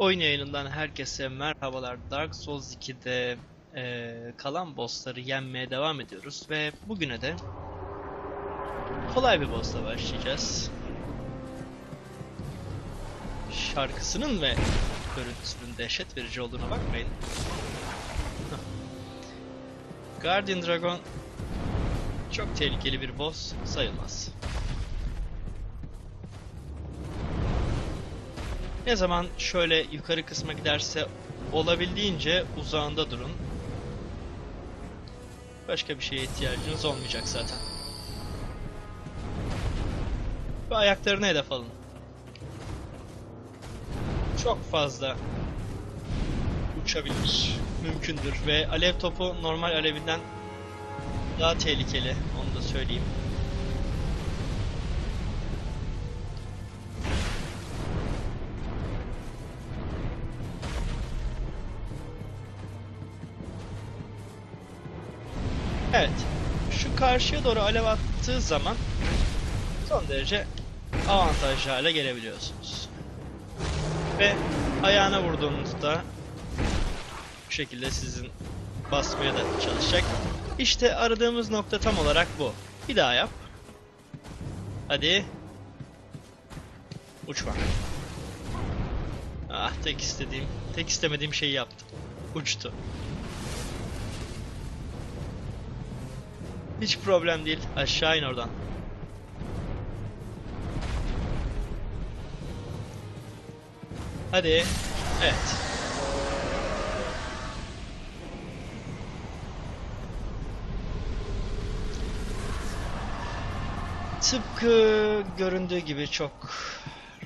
Oyun yayınından herkese merhabalar. Dark Souls 2'de eee, kalan bossları yenmeye devam ediyoruz ve bugüne de kolay bir bossla başlayacağız. Şarkısının ve görüntüsünün dehşet verici olduğuna bakmayın. Guardian Dragon çok tehlikeli bir boss sayılmaz. Ne zaman şöyle yukarı kısma giderse olabildiğince uzağında durun. Başka bir şeye ihtiyacınız olmayacak zaten. Ve ayaklarını hedef alın. Çok fazla uçabilir, mümkündür ve alev topu normal alevinden daha tehlikeli, onu da söyleyeyim. Evet. Şu karşıya doğru alev attığı zaman son derece avantajlı hale gelebiliyorsunuz. Ve ayağına vurduğunuzda bu şekilde sizin basmaya da çalışacak. İşte aradığımız nokta tam olarak bu. Bir daha yap. Hadi. Uçma. Ah tek istediğim, tek istemediğim şeyi yaptım. Uçtu. Hiç problem değil. Aşağı in oradan. Hadi. Evet. Tıpkı göründüğü gibi çok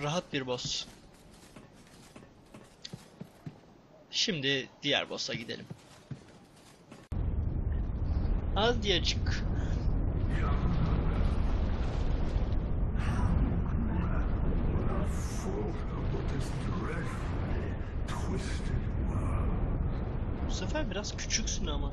rahat bir boss. Şimdi diğer boss'a gidelim. Azıcık. Bu sefer biraz küçüksün ama.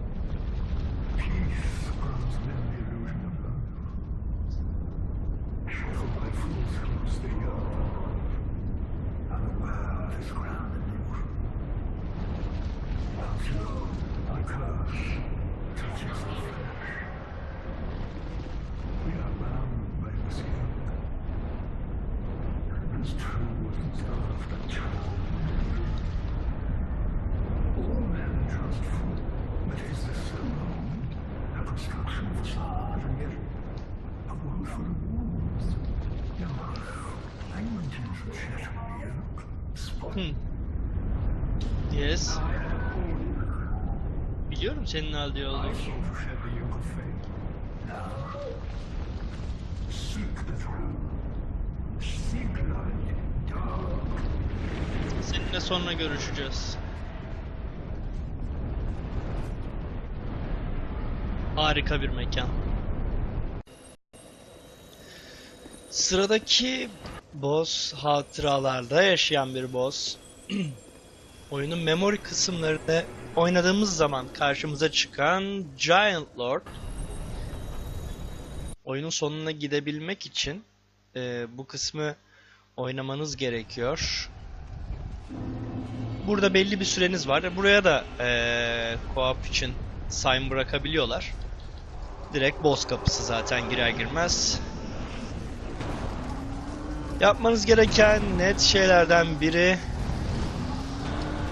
Hmm. Yes. Biliyorum senin halde olduğunu. Seninle sonra görüşeceğiz. Harika bir mekan. Sıradaki boss hatıralarda yaşayan bir boss. Oyunun memory kısımlarında oynadığımız zaman karşımıza çıkan Giant Lord. Oyunun sonuna gidebilmek için e, bu kısmı oynamanız gerekiyor. Burada belli bir süreniz var. Buraya da e, co-op için sign bırakabiliyorlar. Direkt boss kapısı zaten girer girmez. Yapmanız gereken net şeylerden biri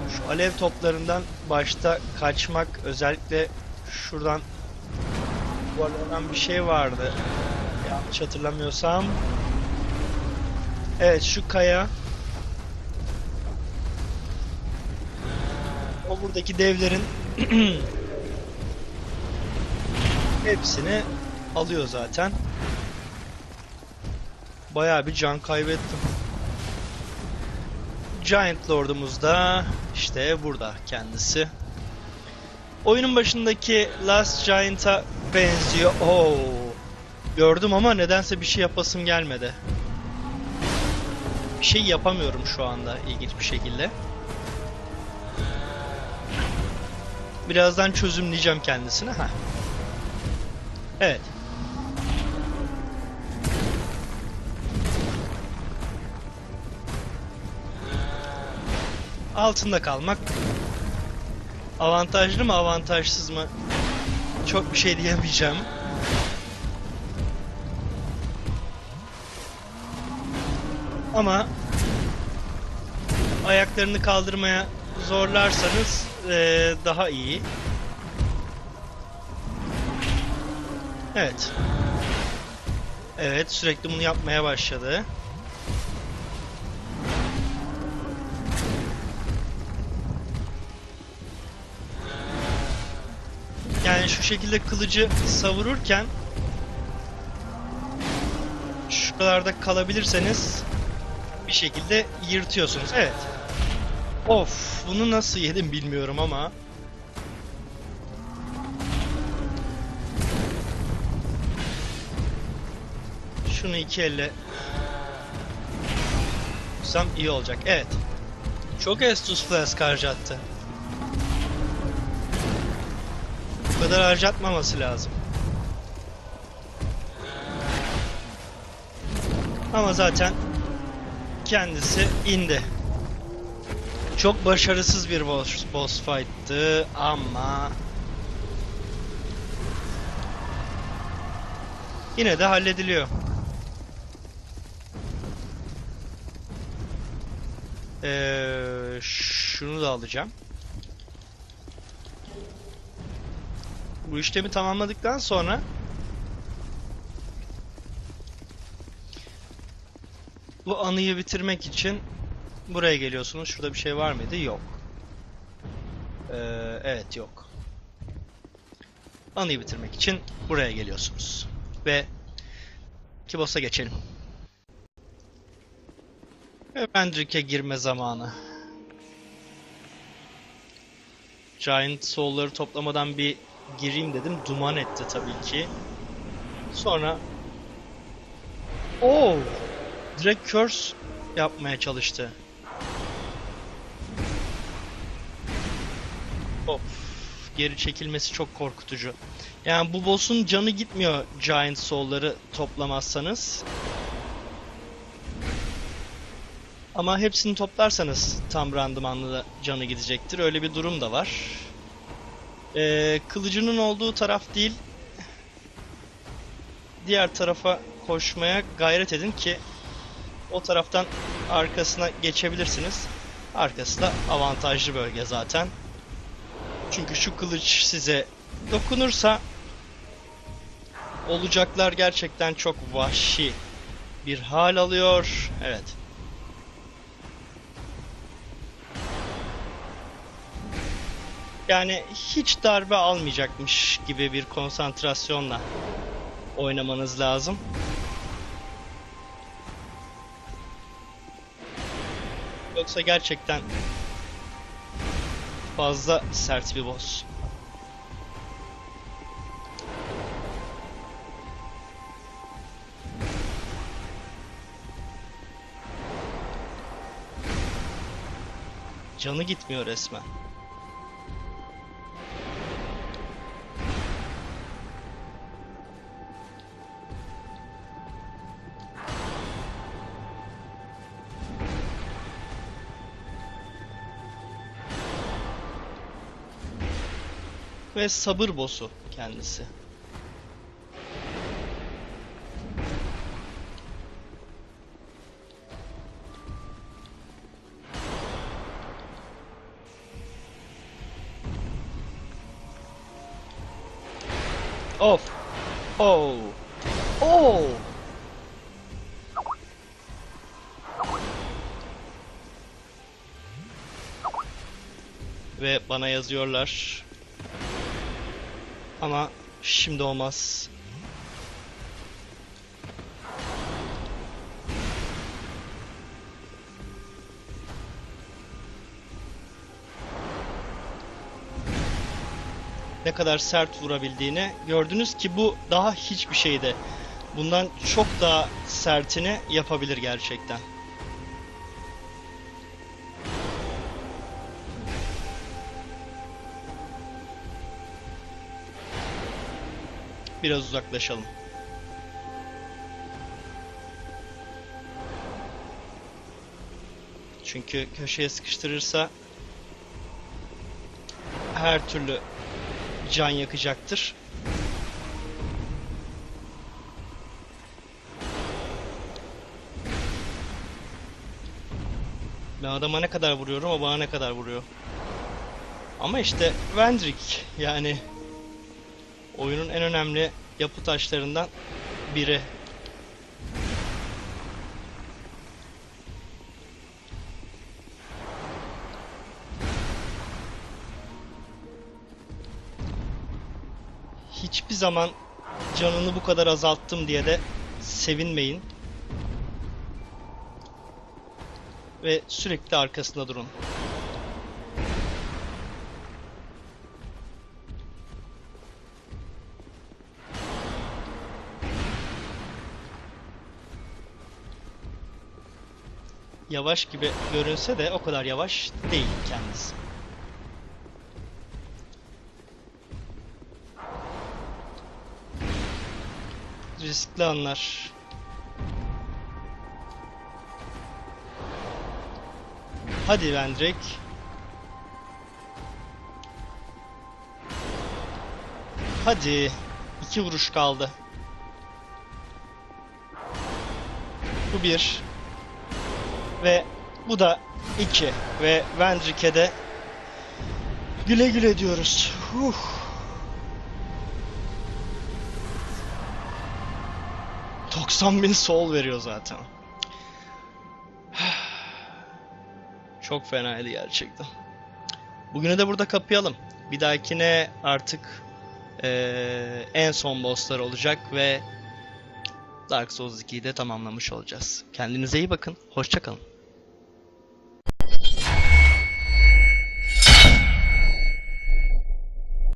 şu alev toplarından başta kaçmak. Özellikle şuradan yuvarlanan bir şey vardı. Yanlış hatırlamıyorsam. Evet şu kaya. O buradaki devlerin hepsini alıyor zaten. Bayağı bir can kaybettim. Giant Lord'umuz da işte burada kendisi. Oyunun başındaki Last Giant'a benziyor. Oo. Gördüm ama nedense bir şey yapasım gelmedi. Bir şey yapamıyorum şu anda ilginç bir şekilde. Birazdan çözümleyeceğim kendisini. ha. Evet. Altında kalmak avantajlı mı avantajsız mı çok bir şey diyemeyeceğim. Ama ayaklarını kaldırmaya zorlarsanız eee, daha iyi. Evet. Evet, sürekli bunu yapmaya başladı. Şu şekilde kılıcı savururken şuralarda kalabilirseniz bir şekilde yırtıyorsunuz. Evet. Of, bunu nasıl yedim bilmiyorum ama şunu iki elle tutsam iyi olacak. Evet. Çok Estus Flask harcattı. Kadar harcatmaması lazım. Ama zaten kendisi indi. Çok başarısız bir boss, boss fight'tı ama yine de hallediliyor. Ee, şunu da alacağım. Bu işlemi tamamladıktan sonra bu anıyı bitirmek için buraya geliyorsunuz. Şurada bir şey var mıydı? Yok. Ee, evet yok. Anıyı bitirmek için buraya geliyorsunuz. Ve iki boss'a geçelim. Evendrick'e girme zamanı. Giant Soul'ları toplamadan bir gireyim dedim. Duman etti tabii ki. Sonra Oo! Direkt curse yapmaya çalıştı. Of. Geri çekilmesi çok korkutucu. Yani bu boss'un canı gitmiyor Giant Soul'ları toplamazsanız. Ama hepsini toplarsanız tam randımanlı canı gidecektir. Öyle bir durum da var. Ee, kılıcının olduğu taraf değil, diğer tarafa koşmaya gayret edin ki o taraftan arkasına geçebilirsiniz. Arkası da avantajlı bölge zaten. Çünkü şu kılıç size dokunursa olacaklar gerçekten çok vahşi bir hal alıyor. Evet. Yani hiç darbe almayacakmış gibi bir konsantrasyonla oynamanız lazım. Yoksa gerçekten fazla sert bir boss. Canı gitmiyor resmen. Ve sabır boss'u kendisi. Of. Oh. Oh. Ve bana yazıyorlar. Ama şimdi olmaz. Ne kadar sert vurabildiğini gördünüz ki bu daha hiçbir şeyde. Bundan çok daha sertini yapabilir gerçekten. Biraz uzaklaşalım. Çünkü köşeye sıkıştırırsa her türlü can yakacaktır. Ben adama ne kadar vuruyorum, o bana ne kadar vuruyor. Ama işte Vendrick yani oyunun en önemli yapı taşlarından biri. Hiçbir zaman canını bu kadar azalttım diye de sevinmeyin. Ve sürekli arkasında durun. Yavaş gibi görünse de o kadar yavaş değil kendisi. Riskli anlar. Hadi Vendrick. Hadi. iki vuruş kaldı. Bu bir. Ve bu da iki. Ve Vendrick'e de güle güle diyoruz. Huh. ...90 bin sol veriyor zaten. Çok fenaydı gerçekten. Bugünü de burada kapayalım. Bir dahakine artık eee, en son bosslar olacak ve Dark Souls 2'yi de tamamlamış olacağız. Kendinize iyi bakın. Hoşçakalın.